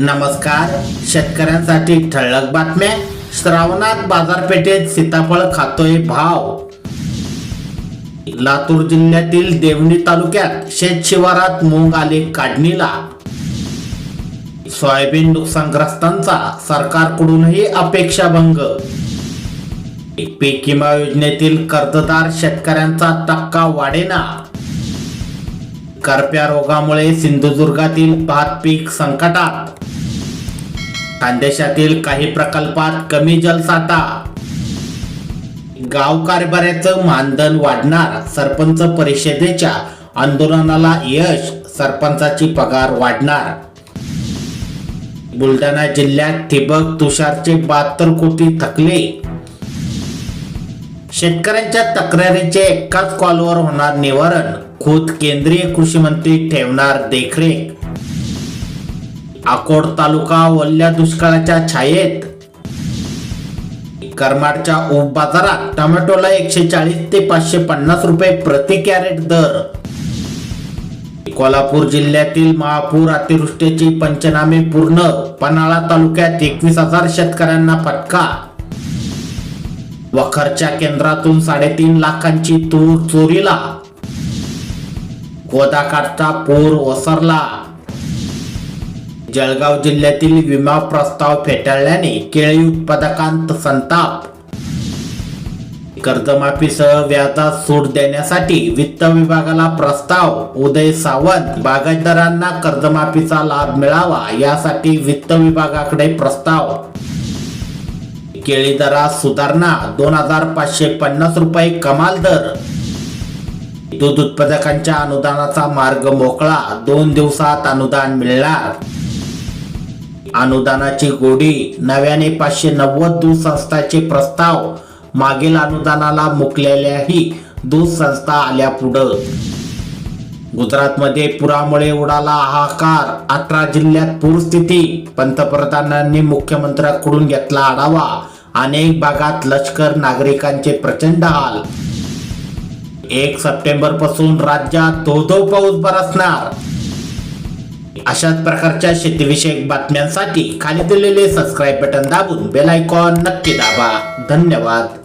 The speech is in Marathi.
नमस्कार. शेतकऱ्यांसाठी ठळक बातम्या. श्रावणात बाजारपेठेत सीताफळ खातोय भाव. लातूर जिल्ह्यातील देवणी तालुक्यात शेत शिवारात मूग आले काढणीला. सोयाबीन नुकसानग्रस्तांचा सरकारकडूनही अपेक्षाभंग. पीक विमा योजनेतील कर्जदार शेतकऱ्यांचा टक्का वाढेना. करप्या रोगामुळे सिंधुदुर्गातील भात पीक संकटात. खानदेशातील काही प्रकल्पात कमी जलसाठा. गाव कारभाऱ्याचं मानधन वाढणार सरपंच परिषदेच्या आंदोलनाला यश सरपंचाची पगार वाढणार. बुलढाणा जिल्ह्यात ठिबक तुषारचे बहात्तर कोटी थकले. शेतकऱ्यांच्या तक्रारीचे एकाच कॉलवर होणार निवारण. खुद केंद्रीय कृषी मंत्री ठेवणार देखरेख. अकोट तालुका वल्ल्या दुष्काळाच्या छायेत. करमाडच्या ऊस बाजारात टोमॅटोला एकशे चाळीस ते पाचशे पन्नास रुपये प्रति कॅरेट दर. कोल्हापूर जिल्ह्यातील महापूर अतिवृष्टीची पंचनामे पूर्ण पन्हाळा तालुक्यात एकवीस हजार शेतकऱ्यांना फटका. वखरच्या केंद्रातून साडेतीन लाखांची तूर चोरीला. गोदाकाठचा पूर ओसरला. जळगाव जिल्ह्यातील विमा प्रस्ताव फेटाळल्याने केळी उत्पादकांत संताप. कर्जमाफीसह व्याजात सूट देण्यासाठी वित्त विभागाला प्रस्ताव. उदय सावंत बागायतदारांना कर्जमाफीचा लाभ मिळावा यासाठी वित्त विभागाकडे प्रस्ताव. केळी दरात सुधारणा दोन हजार पाचशे पन्नास रुपये कमाल दर. दूध उत्पादकांच्या अनुदानाचा मार्ग मोकळा. दोन दिवसात अनुदान मिळणार. अनुदानाची गोडी नव्याने पाचशे नव्वद दूध संस्थाचे प्रस्ताव. मागील अनुदानाला मुकलेल्याही दूध संस्था आल्या पुढं. गुजरातमध्ये पुरामुळे उडाला हाहाकार. अठरा जिल्ह्यात पूरस्थिती. पंतप्रधानांनी मुख्यमंत्र्यांकडून घेतला आढावा. अनेक भागात लष्कर नागरिकांचे प्रचंड हाल. एक सप्टेंबरपासून राज्यात तो धो पाऊस बरसणार अशाच प्रकारच्या शेतीविषयक बातम्यांसाठी खाली दिलेले सबस्क्राईब बटन दाबून बेल आयकॉन नक्की दाबा. धन्यवाद.